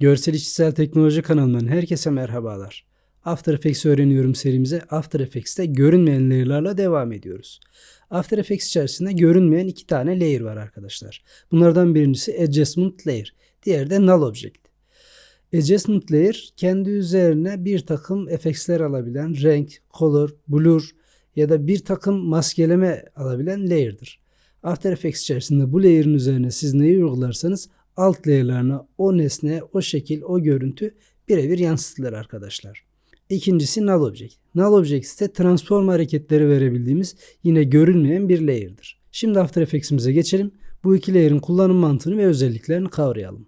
Görsel İşitsel Teknoloji kanalından herkese merhabalar. After Effects öğreniyorum serimize After Effects'te görünmeyen layer'larla devam ediyoruz. After Effects içerisinde görünmeyen iki tane layer var arkadaşlar. Bunlardan birincisi Adjustment Layer, diğeri de Null Object. Adjustment Layer kendi üzerine bir takım efektler alabilen renk, color, blur ya da bir takım maskeleme alabilen layer'dır. After Effects içerisinde bu layer'ın üzerine siz neyi uygularsanız alt layer'larına o nesne, o şekil, o görüntü birebir yansıtılır arkadaşlar. İkincisi Null Object. Null Object ise transform hareketleri verebildiğimiz yine görünmeyen bir layer'dır. Şimdi After Effects'imize geçelim. Bu iki layer'ın kullanım mantığını ve özelliklerini kavrayalım.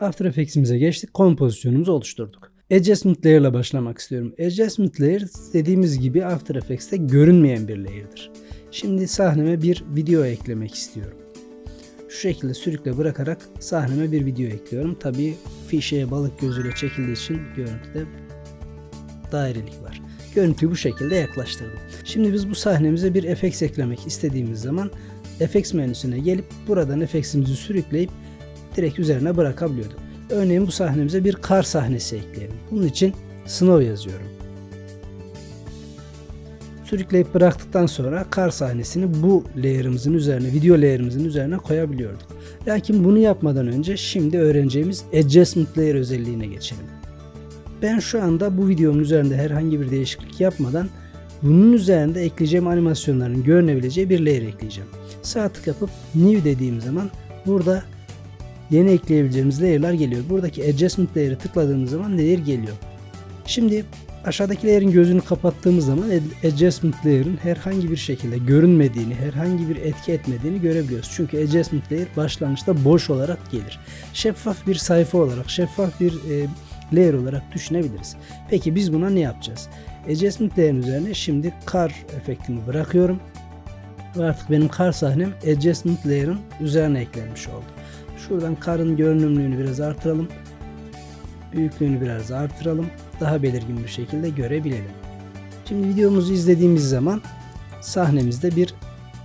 After Effects'imize geçtik. Kompozisyonumuzu oluşturduk. Adjustment Layer ile başlamak istiyorum. Adjustment Layer dediğimiz gibi After Effects'te görünmeyen bir layer'dır. Şimdi sahneme bir video eklemek istiyorum. Şu şekilde sürükle bırakarak sahneme bir video ekliyorum. Tabii fişeye balık gözüyle çekildiği için görüntüde dairelik var. Görüntüyü bu şekilde yaklaştırdım. Şimdi biz bu sahnemize bir efekt eklemek istediğimiz zaman Effects menüsüne gelip buradan efektimizi sürükleyip direkt üzerine bırakabiliyorduk. Örneğin bu sahnemize bir kar sahnesi ekleyelim. Bunun için snow yazıyorum. Sürükleyip bıraktıktan sonra kar sahnesini bu layer'ımızın üzerine, video layer'ımızın üzerine koyabiliyorduk. Lakin bunu yapmadan önce şimdi öğreneceğimiz adjustment layer özelliğine geçelim. Ben şu anda bu videomun üzerinde herhangi bir değişiklik yapmadan bunun üzerinde ekleyeceğim animasyonların görünebileceği bir layer ekleyeceğim. Sağ tık yapıp new dediğim zaman burada yeni ekleyebileceğimiz layer'lar geliyor. Buradaki adjustment layer'ı tıkladığımız zaman layer geliyor. Şimdi aşağıdaki layer'in gözünü kapattığımız zaman adjustment layer'ın herhangi bir şekilde görünmediğini, herhangi bir etki etmediğini görebiliyoruz. Çünkü adjustment layer başlangıçta boş olarak gelir. Şeffaf bir sayfa olarak, şeffaf bir e, layer olarak düşünebiliriz. Peki biz buna ne yapacağız? Adjustment layer'ın üzerine şimdi kar efektini bırakıyorum. Ve artık benim kar sahnem adjustment layer'ın üzerine eklenmiş oldu. Şuradan karın görünümlüğünü biraz artıralım. Büyüklüğünü biraz artıralım. Daha belirgin bir şekilde görebilelim. Şimdi videomuzu izlediğimiz zaman sahnemizde bir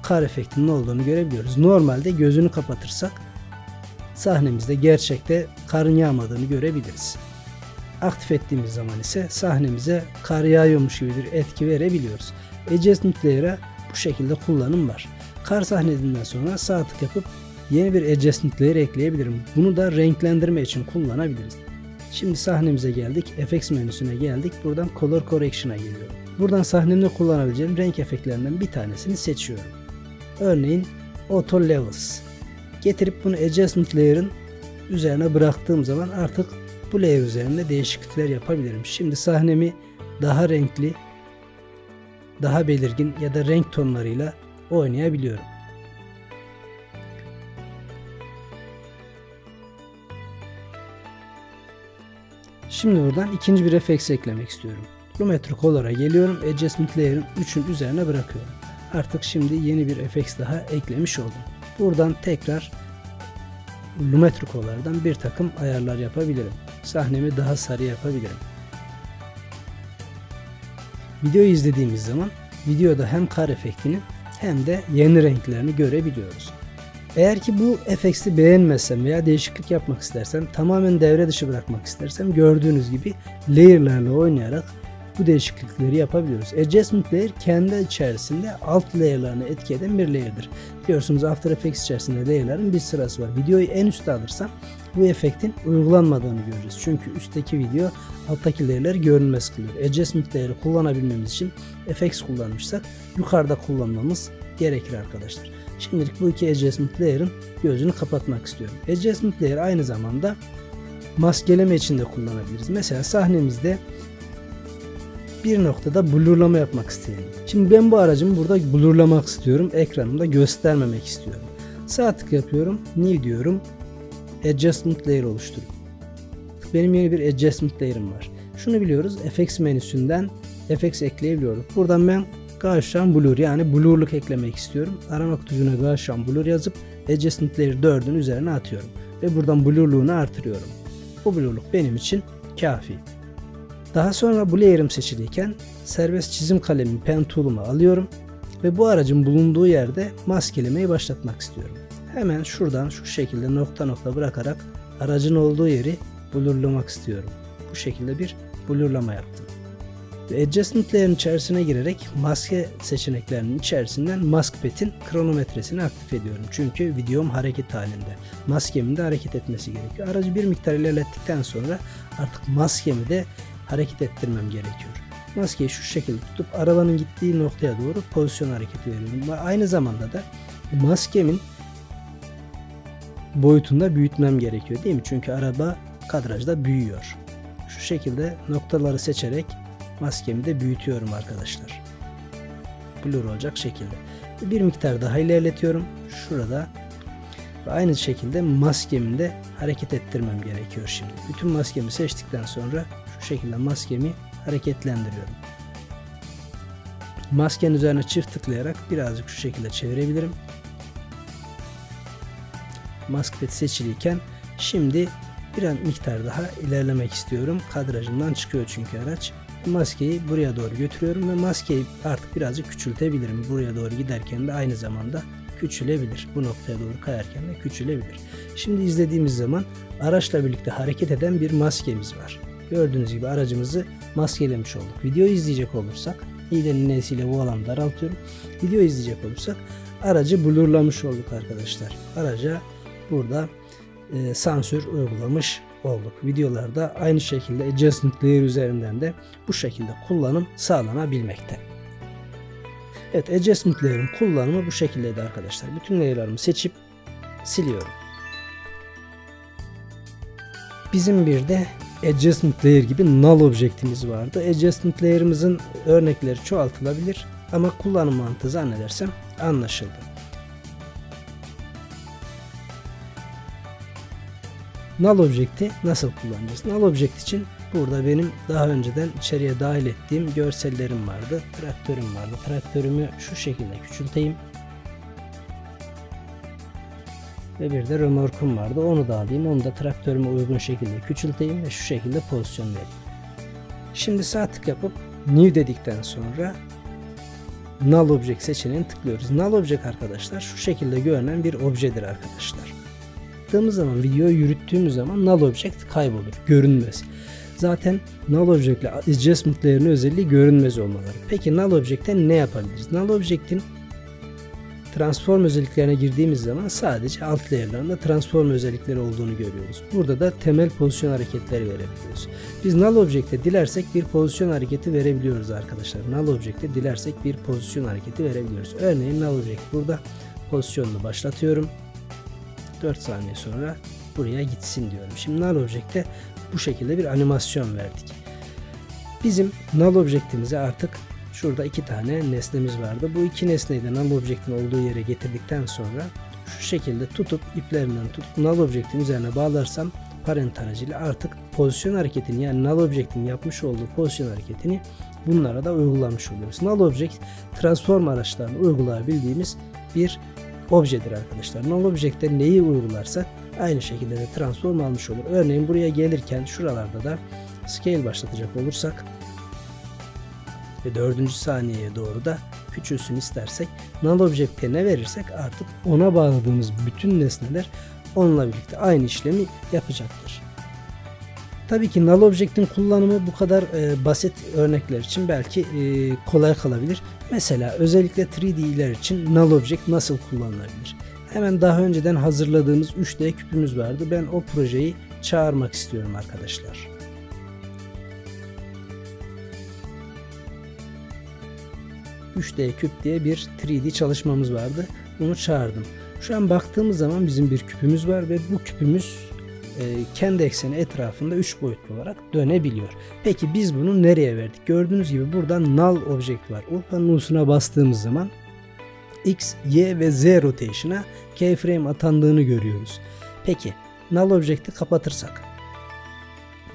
kar efektinin olduğunu görebiliyoruz. Normalde gözünü kapatırsak sahnemizde gerçekte karın yağmadığını görebiliriz. Aktif ettiğimiz zaman ise sahnemize kar yağıyormuş gibi bir etki verebiliyoruz. Adjustment Layer'a bu şekilde kullanım var. Kar sahnesinden sonra sağ tık yapıp yeni bir adjustment layer ekleyebilirim. Bunu da renklendirme için kullanabiliriz. Şimdi sahnemize geldik. Effects menüsüne geldik. Buradan Color Correction'a geliyorum. Buradan sahnemde kullanabileceğim renk efektlerinden bir tanesini seçiyorum. Örneğin Auto Levels. Getirip bunu Adjustment Layer'ın üzerine bıraktığım zaman artık bu layer üzerinde değişiklikler yapabilirim. Şimdi sahnemi daha renkli, daha belirgin ya da renk tonlarıyla oynayabiliyorum. Şimdi buradan ikinci bir efekt eklemek istiyorum. Lumetri Color'a geliyorum. Adjustment Layer'ın 3'ün üzerine bırakıyorum. Artık şimdi yeni bir efekt daha eklemiş oldum. Buradan tekrar Lumetri Color'dan bir takım ayarlar yapabilirim. Sahnemi daha sarı yapabilirim. Videoyu izlediğimiz zaman videoda hem kar efektini hem de yeni renklerini görebiliyoruz. Eğer ki bu FX'i beğenmezsem veya değişiklik yapmak istersem, tamamen devre dışı bırakmak istersem gördüğünüz gibi layer'larla oynayarak bu değişiklikleri yapabiliyoruz. Adjustment layer kendi içerisinde alt layer'larını etki eden bir layer'dır. Biliyorsunuz After Effects içerisinde layer'ların bir sırası var. Videoyu en üstte alırsam bu efektin uygulanmadığını göreceğiz. Çünkü üstteki video alttaki layer'ları görünmez kılıyor. Adjustment layer'ı kullanabilmemiz için FX kullanmışsak yukarıda kullanmamız gerekir arkadaşlar. Şimdilik bu iki adjustment layer'ın gözünü kapatmak istiyorum. Adjustment layer aynı zamanda maskeleme için de kullanabiliriz. Mesela sahnemizde bir noktada blurlama yapmak isteyelim. Şimdi ben bu aracımı burada blurlamak istiyorum. Ekranımda göstermemek istiyorum. Sağ tık yapıyorum. New diyorum. Adjustment layer oluşturuyorum. Benim yeni bir adjustment layer'ım var. Şunu biliyoruz. FX menüsünden FX ekleyebiliyoruz. Buradan ben Gaussian Blur yani blurluk eklemek istiyorum. Arama kutucuğuna Gaussian Blur yazıp Adjustment Layer 4'ün üzerine atıyorum. Ve buradan blurluğunu artırıyorum. Bu blurluk benim için kafi. Daha sonra bu layer'ım seçiliyken serbest çizim kalemi pen tool'umu alıyorum. Ve bu aracın bulunduğu yerde maskelemeyi başlatmak istiyorum. Hemen şuradan şu şekilde nokta nokta bırakarak aracın olduğu yeri blurlamak istiyorum. Bu şekilde bir blurlama yaptım. Ve adjustment layer'ın içerisine girerek maske seçeneklerinin içerisinden mask pet'in kronometresini aktif ediyorum. Çünkü videom hareket halinde. Maskemin de hareket etmesi gerekiyor. Aracı bir miktar ilerlettikten sonra artık maskemi de hareket ettirmem gerekiyor. Maskeyi şu şekilde tutup arabanın gittiği noktaya doğru pozisyon hareketi veriyorum. Ve aynı zamanda da maskemin boyutunda büyütmem gerekiyor değil mi? Çünkü araba kadrajda büyüyor. Şu şekilde noktaları seçerek maskemi de büyütüyorum arkadaşlar. Blur olacak şekilde. Bir miktar daha ilerletiyorum. Şurada ve aynı şekilde maskemi de hareket ettirmem gerekiyor şimdi. Bütün maskemi seçtikten sonra şu şekilde maskemi hareketlendiriyorum. Maskenin üzerine çift tıklayarak birazcık şu şekilde çevirebilirim. Maskpad seçiliyken şimdi bir miktar daha ilerlemek istiyorum. Kadrajımdan çıkıyor çünkü araç. Maskeyi buraya doğru götürüyorum ve maskeyi artık birazcık küçültebilirim. Buraya doğru giderken de aynı zamanda küçülebilir. Bu noktaya doğru kayarken de küçülebilir. Şimdi izlediğimiz zaman araçla birlikte hareket eden bir maskemiz var. Gördüğünüz gibi aracımızı maskelemiş olduk. Video izleyecek olursak, iğnenin nesiyle bu alanı daraltıyorum. Video izleyecek olursak aracı blurlamış olduk arkadaşlar. Araca burada e, sansür uygulamış olduk. Videolarda aynı şekilde adjustment layer üzerinden de bu şekilde kullanım sağlanabilmekte. Evet adjustment layer'ın kullanımı bu şekildeydi arkadaşlar. Bütün layer'larımı seçip siliyorum. Bizim bir de adjustment layer gibi null objektimiz vardı. Adjustment layer'ımızın örnekleri çoğaltılabilir ama kullanım mantığı zannedersem anlaşıldı. Null objekti nasıl kullanacağız? Null objekt için burada benim daha önceden içeriye dahil ettiğim görsellerim vardı. Traktörüm vardı. Traktörümü şu şekilde küçülteyim. Ve bir de römorkum vardı. Onu da alayım. Onu da traktörüme uygun şekilde küçülteyim ve şu şekilde pozisyon vereyim. Şimdi sağ tık yapıp New dedikten sonra Null Object seçeneğini tıklıyoruz. Null Object arkadaşlar şu şekilde görünen bir objedir arkadaşlar yaptığımız zaman videoyu yürüttüğümüz zaman null object kaybolur. Görünmez. Zaten null object ile adjustment layer'ın özelliği görünmez olmaları. Peki null object'ten ne yapabiliriz? Null object'in transform özelliklerine girdiğimiz zaman sadece alt layer'larında transform özellikleri olduğunu görüyoruz. Burada da temel pozisyon hareketleri verebiliyoruz. Biz null object'e dilersek bir pozisyon hareketi verebiliyoruz arkadaşlar. Null object'e dilersek bir pozisyon hareketi verebiliyoruz. Örneğin null object burada pozisyonunu başlatıyorum. 4 saniye sonra buraya gitsin diyorum. Şimdi null object'te bu şekilde bir animasyon verdik. Bizim null object'imize artık şurada iki tane nesnemiz vardı. Bu iki nesneyi de null object'in olduğu yere getirdikten sonra şu şekilde tutup iplerinden tutup null object'in üzerine bağlarsam parent aracıyla artık pozisyon hareketini yani null object'in yapmış olduğu pozisyon hareketini bunlara da uygulamış oluyoruz. Null object transform araçlarını uygulayabildiğimiz bir objedir arkadaşlar. Null object'te neyi uygularsak aynı şekilde de transform almış olur. Örneğin buraya gelirken şuralarda da scale başlatacak olursak ve dördüncü saniyeye doğru da küçülsün istersek null object'e ne verirsek artık ona bağladığımız bütün nesneler onunla birlikte aynı işlemi yapacaktır. Tabii ki null object'in kullanımı bu kadar e, basit örnekler için belki e, kolay kalabilir. Mesela özellikle 3D'ler için null object nasıl kullanılabilir? Hemen daha önceden hazırladığımız 3D küpümüz vardı. Ben o projeyi çağırmak istiyorum arkadaşlar. ...3D küp diye bir 3D çalışmamız vardı. Bunu çağırdım. Şu an baktığımız zaman bizim bir küpümüz var ve bu küpümüz kendi ekseni etrafında 3 boyutlu olarak dönebiliyor. Peki biz bunu nereye verdik? Gördüğünüz gibi burada null object var. Urfa null'suna bastığımız zaman x, y ve z rotation'a keyframe atandığını görüyoruz. Peki null object'i kapatırsak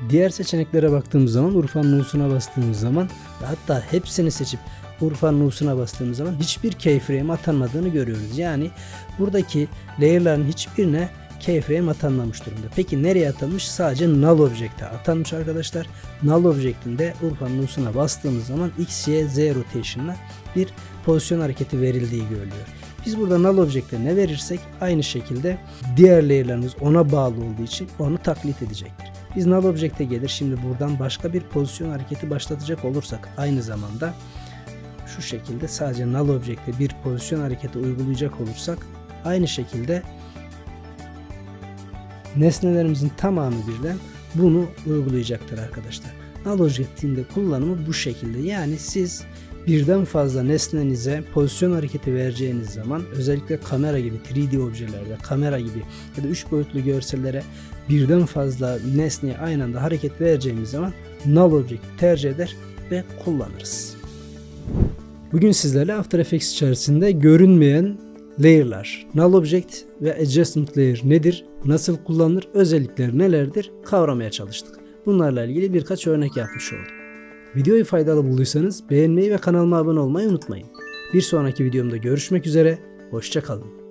Diğer seçeneklere baktığımız zaman Urfa'nın Nu'suna bastığımız zaman hatta hepsini seçip Urfa'nın Nu'suna bastığımız zaman hiçbir keyframe atanmadığını görüyoruz. Yani buradaki layer'ların hiçbirine keyframe atanmamış durumda. Peki nereye atanmış? Sadece null object'e atanmış arkadaşlar. Null object'inde Urfa'nın U'suna bastığımız zaman X, Y, Z rotation'la bir pozisyon hareketi verildiği görülüyor. Biz burada null object'e ne verirsek aynı şekilde diğer layer'larımız ona bağlı olduğu için onu taklit edecektir. Biz null object'e gelir şimdi buradan başka bir pozisyon hareketi başlatacak olursak aynı zamanda şu şekilde sadece null object'e bir pozisyon hareketi uygulayacak olursak aynı şekilde nesnelerimizin tamamı birden bunu uygulayacaktır arkadaşlar. Null object'in de kullanımı bu şekilde. Yani siz birden fazla nesnenize pozisyon hareketi vereceğiniz zaman özellikle kamera gibi 3D objelerde, kamera gibi ya da 3 boyutlu görsellere birden fazla nesneye aynı anda hareket vereceğimiz zaman null object tercih eder ve kullanırız. Bugün sizlerle After Effects içerisinde görünmeyen layer'lar, null object ve adjustment layer nedir, nasıl kullanılır, özellikleri nelerdir kavramaya çalıştık. Bunlarla ilgili birkaç örnek yapmış oldum. Videoyu faydalı bulduysanız beğenmeyi ve kanalıma abone olmayı unutmayın. Bir sonraki videomda görüşmek üzere, hoşçakalın.